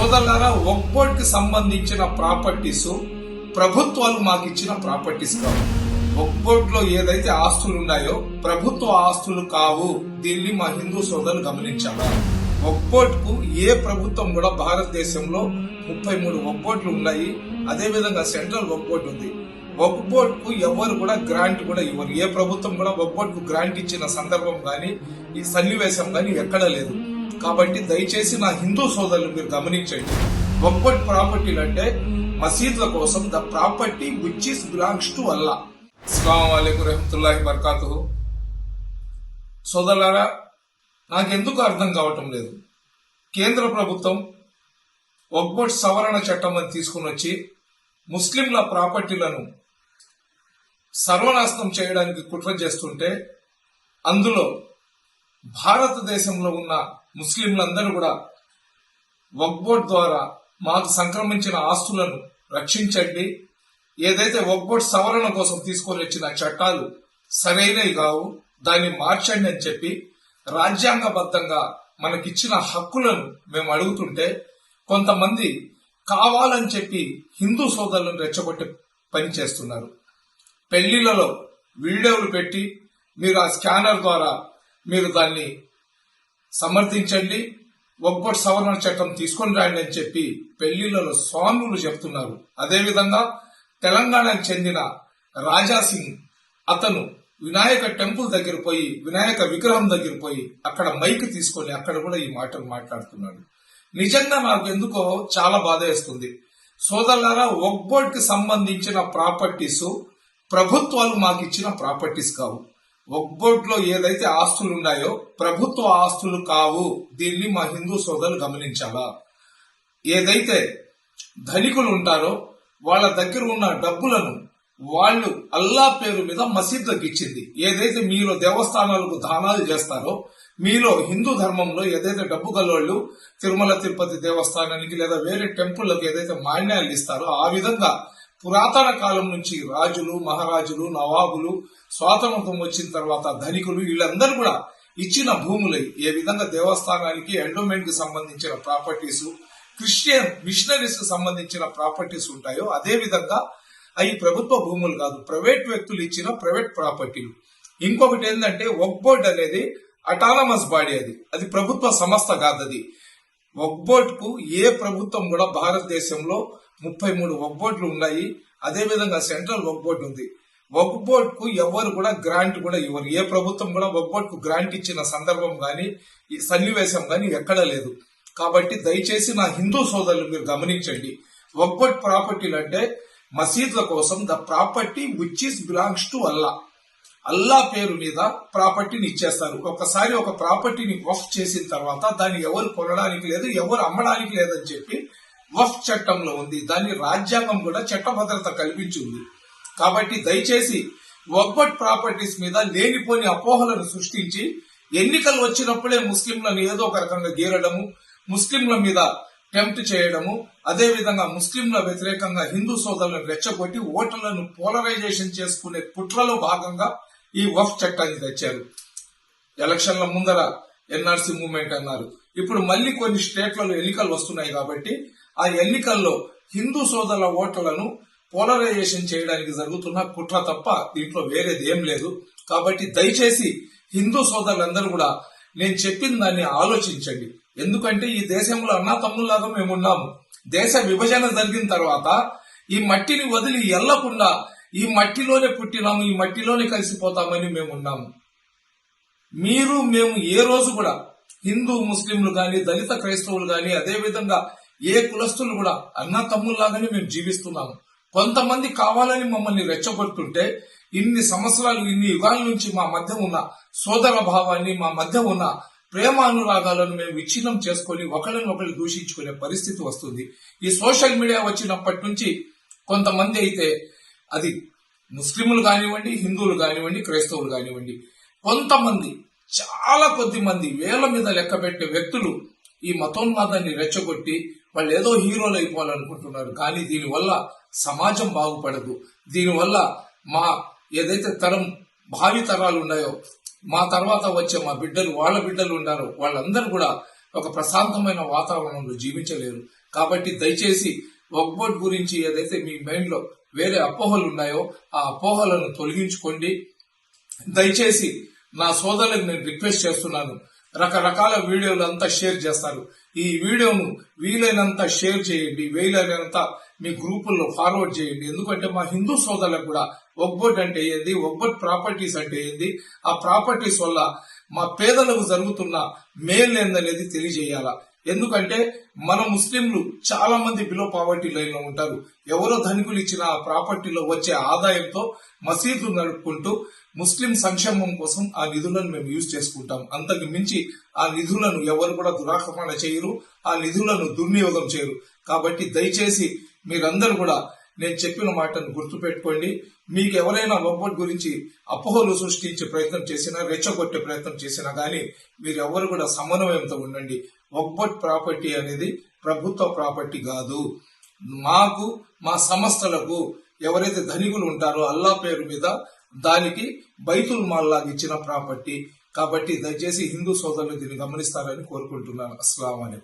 సోదరులారా ఒక్కోటికి సంబంధించిన ప్రాపర్టీస్ ప్రభుత్వాలు మాకు ఇచ్చిన ప్రాపర్టీస్ కావు. ఒక్కోట్లో ఏదైతే ఆస్తులు ఉన్నాయో ప్రభుత్వ ఆస్తులు కావు. దీన్ని మా హిందూ సోదరులు గమనించాలా? ఒక్కోట్కు ఏ ప్రభుత్వం కూడా భారతదేశంలో ముప్పై మూడు ఒక్కోట్లు ఉన్నాయి. అదేవిధంగా సెంట్రల్ ఒక్కోటి ఉంది. ఒక్కోట్కు ఎవరు కూడా గ్రాంట్ కూడా ఇవ్వరు. ఏ ప్రభుత్వం కూడా ఒక్కోట్కు గ్రాంట్ ఇచ్చిన సందర్భం కానీ ఈ సన్నివేశం కానీ ఎక్కడా లేదు. కాబట్టి దయచేసి నా హిందూ సోదరులు మీరు గమనించండి. ఒక్బోర్డ్ ప్రాపర్టీలు అంటే మసీదుల కోసం the property which is belongs to Allah అస్సలం వాలేకుం రహమతుల్లాహి బర్కాతు సోదరులారా నాకెందుకు అర్థం కావటం లేదు. కేంద్ర ప్రభుత్వం ఒక్బోట్ సవరణ చట్టం అని తీసుకుని వచ్చి ముస్లింల ప్రాపర్టీలను సర్వనాశనం చేయడానికి కుట్ర చేస్తుంటే అందులో భారతదేశంలో ఉన్న ముస్లింలందరూ కూడా వక్బోర్డ్ ద్వారా మాకు సంక్రమించిన ఆస్తులను రక్షించండి. ఏదైతే వక్బోర్డ్ సవరణ కోసం తీసుకొని వచ్చిన చట్టాలు సరైనవి కావు దాన్ని మార్చండి అని చెప్పి రాజ్యాంగబద్ధంగా మనకిచ్చిన హక్కులను మేము అడుగుతుంటే కొంతమంది కావాలని చెప్పి హిందూ సోదరులను రెచ్చగొట్టే పని చేస్తున్నారు పెళ్ళిళ్ళలో వీడియోలు పెట్టి మీరు ఆ స్కానర్ ద్వారా మీరు దాన్ని సమర్థించండి ఒక్కటి సవరణ చట్టం తీసుకొని రాయండి అని చెప్పి పెళ్ళిళ్ళలో స్వాములు చెప్తున్నారు. అదేవిధంగా తెలంగాణకు చెందిన రాజా సింగ్ అతను వినాయక టెంపుల్ దగ్గర పోయి వినాయక విగ్రహం దగ్గర పోయి అక్కడ మైక్ తీసుకొని అక్కడ కూడా ఈ మాటలు మాట్లాడుతున్నాడు. నిజంగా నాకు ఎందుకో చాలా బాధ వేస్తుంది. సోదరులారా ఒక్కోటికి సంబంధించిన ప్రాపర్టీస్ ప్రభుత్వాలు మాకు ఇచ్చిన ప్రాపర్టీస్ కావు. ఒక్బోట్లో ఏదైతే ఆస్తులు ఉన్నాయో ప్రభుత్వ ఆస్తులు కావు. దీన్ని మా హిందూ సోదరులు గమనించాలా? ఏదైతే ధనికులు ఉంటారో వాళ్ళ దగ్గర ఉన్న డబ్బులను వాళ్ళు అల్లా పేరు మీద మసీద్లకు ఇచ్చింది. ఏదైతే మీలో దేవస్థానాలకు దానాలు చేస్తారో మీలో హిందూ ధర్మంలో ఏదైతే డబ్బు గలవాళ్ళు తిరుమల తిరుపతి దేవస్థానానికి లేదా వేరే టెంపుల్లకు ఏదైతే మాన్యాలు ఇస్తారో ఆ విధంగా పురాతన కాలం నుంచి రాజులు మహారాజులు నవాబులు స్వాతంత్రం వచ్చిన తర్వాత ధనికులు వీళ్ళందరూ కూడా ఇచ్చిన భూములై. ఏ విధంగా దేవస్థానానికి ఎండోమెంట్కి సంబంధించిన ప్రాపర్టీస్ క్రిస్టియన్ మిషనరీస్కు సంబంధించిన ప్రాపర్టీస్ ఉంటాయో అదే విధంగా అవి ప్రభుత్వ భూములు కాదు ప్రైవేట్ వ్యక్తులు ఇచ్చిన ప్రైవేట్ ప్రాపర్టీలు. ఇంకొకటి ఏంటంటే వక్ బోర్డ్ అనేది అటానమస్ బాడీ అది. అది ప్రభుత్వ సంస్థ కాదు అది ఒక్బోట్కు ఏ ప్రభుత్వం కూడా భారతదేశంలో ముప్పై మూడు ఒక్బోట్లు ఉన్నాయి. అదే విధంగా సెంట్రల్ ఒక్బోట్ ఉంది. వక్కు ఎవరు కూడా గ్రాంట్ కూడా ఇవ్వరు. ఏ ప్రభుత్వం కూడా వక్కు గ్రాంట్ ఇచ్చిన సందర్భం కానీ ఈ సన్నివేశం కానీ ఎక్కడా లేదు. కాబట్టి దయచేసి నా హిందూ సోదరులు మీరు గమనించండి. వక్ ప్రాపర్టీలు అంటే మసీదుల కోసం the property which is belongs to Allah. Allah పేరు మీద ప్రాపర్టీని ఇచ్చేస్తారు. ఒకసారి ఒక ప్రాపర్టీని వఫ్ చేసిన తర్వాత దాన్ని ఎవరు కొనడానికి లేదు ఎవరు అమ్మడానికి లేదని చెప్పి వఫ్ చట్టంలో ఉంది. దాన్ని రాజ్యాంగం కూడా చట్టభద్రత కల్పించింది కాబట్టి దయచేసి వక్బట్ ప్రాపర్టీస్ మీద లేనిపోని అపోహలను సృష్టించి ఎన్నికలు వచ్చినప్పుడే ముస్లింలను ఏదో ఒక రకంగా గీరడము ముస్లింల మీద టెంప్ట్ చేయడము అదే విధంగా ముస్లింల వ్యతిరేకంగా హిందూ సోదరులను రెచ్చగొట్టి ఓటర్లను పోలరైజేషన్ చేసుకునే కుట్రలో భాగంగా ఈ వఫ్ చట్టాన్ని తెచ్చారు. ఎలక్షన్ల ముందర ఎన్ఆర్సీ మూవ్మెంట్ అన్నారు. ఇప్పుడు మళ్ళీ కొన్ని స్టేట్లలో ఎన్నికలు వస్తున్నాయి కాబట్టి ఆ ఎన్నికల్లో హిందూ సోదరుల ఓట్లను పోలరైజేషన్ చేయడానికి జరుగుతున్న కుట్ర తప్ప దీంట్లో వేరేది ఏం లేదు. కాబట్టి దయచేసి హిందూ సోదరులందరూ కూడా నేను చెప్పిన దాన్ని ఆలోచించండి. ఎందుకంటే ఈ దేశంలో అన్నా తమ్ముళ్ళలాగా మేము ఉన్నాము. దేశ విభజన జరిగిన తర్వాత ఈ మట్టిని వదిలి ఎల్లకుండా ఈ మట్టిలోనే పుట్టినాము ఈ మట్టిలోనే కలిసిపోతామని మేము ఉన్నాము. మీరు మేము ఏ రోజు కూడా హిందూ ముస్లింలు కానీ దళిత క్రైస్తవులు కానీ అదేవిధంగా ఏ కులస్తులు కూడా అన్న తమ్ముల్లాగానే మేము జీవిస్తున్నాము. కొంతమంది కావాలని మమ్మల్ని రెచ్చగొడుతుంటే ఇన్ని సంవత్సరాలు ఇన్ని యుగాల నుంచి మా మధ్య ఉన్న సోదర భావాన్ని మా మధ్య ఉన్న ప్రేమ అనురాగాలను మేము విచ్ఛిన్నం చేసుకొని ఒకరిని ఒకరు దూషించుకునే పరిస్థితి వస్తుంది. ఈ సోషల్ మీడియా వచ్చినప్పటి నుంచి కొంతమంది అయితే అది ముస్లింలు కానివ్వండి హిందువులు కానివ్వండి క్రైస్తవులు కానివ్వండి కొంతమంది చాలా కొద్ది మంది వేల మీద లెక్క పెట్టే వ్యక్తులు ఈ మతోన్మాదాన్ని రెచ్చగొట్టి వాళ్ళు ఏదో హీరోలు అయిపోవాలనుకుంటున్నారు. కానీ దీనివల్ల సమాజం బాగుపడదు. దీనివల్ల మా ఏదైతే తరం భావి తరాలు ఉన్నాయో మా తర్వాత వచ్చే మా బిడ్డలు వాళ్ళ బిడ్డలు ఉన్నారో వాళ్ళందరూ కూడా ఒక ప్రశాంతమైన వాతావరణంలో జీవించలేరు. కాబట్టి దయచేసి వక్ బోర్డ్ గురించి ఏదైతే మీ మైండ్లో వేరే అపోహలు ఉన్నాయో ఆ అపోహలను తొలగించుకోండి. దయచేసి నా సోదరులకు నేను రిక్వెస్ట్ చేస్తున్నాను. రకరకాల వీడియోలు అంతా షేర్ చేస్తారు. ఈ వీడియోను వీలైనంత షేర్ చేయండి. వీలైనంత మీ గ్రూపుల్లో ఫార్వర్డ్ చేయండి. ఎందుకంటే మా హిందూ సోదరులకు కూడా ఒక్బోట్ అంటే ఏంది? ఒక్బోట్ ప్రాపర్టీస్ అంటే ఏంది? ఆ ప్రాపర్టీస్ వల్ల మా పేదలకు జరుగుతున్న మేలు ఏందనేది తెలియజేయాలా? ఎందుకంటే మన ముస్లింలు చాలా మంది బిలో పావర్టీ లైన్లో ఉంటారు. ఎవరో ధనికులు ఇచ్చిన ఆ ప్రాపర్టీలో వచ్చే ఆదాయంతో మసీదు నడుపుకుంటూ ముస్లిం సంక్షేమం కోసం ఆ నిధులను మేము యూజ్ చేసుకుంటాం. అంతకు మించి ఆ నిధులను ఎవరు కూడా దురాక్రమణ చేయరు. ఆ నిధులను దుర్వినియోగం చేయరు. కాబట్టి దయచేసి మీరందరూ కూడా నేను చెప్పిన మాటను గుర్తుపెట్టుకోండి. మీకు ఎవరైనా ఒబ్బట్ గురించి అపోహలు సృష్టించే ప్రయత్నం చేసినా రెచ్చగొట్టే ప్రయత్నం చేసినా గానీ మీరు ఎవరు కూడా సమన్వయంతో ఉండండి. ఒబ్బట్ ప్రాపర్టీ అనేది ప్రభుత్వ ప్రాపర్టీ కాదు. మాకు మా సంస్థలకు ఎవరైతే ధనికులు ఉంటారో అల్లా పేరు మీద దానికి బైతుల్ మాల్ లాగా ఇచ్చిన ప్రాపర్టీ. కాబట్టి దయచేసి హిందూ సోదరులు దీన్ని గమనిస్తారని కోరుకుంటున్నాను. అస్సలం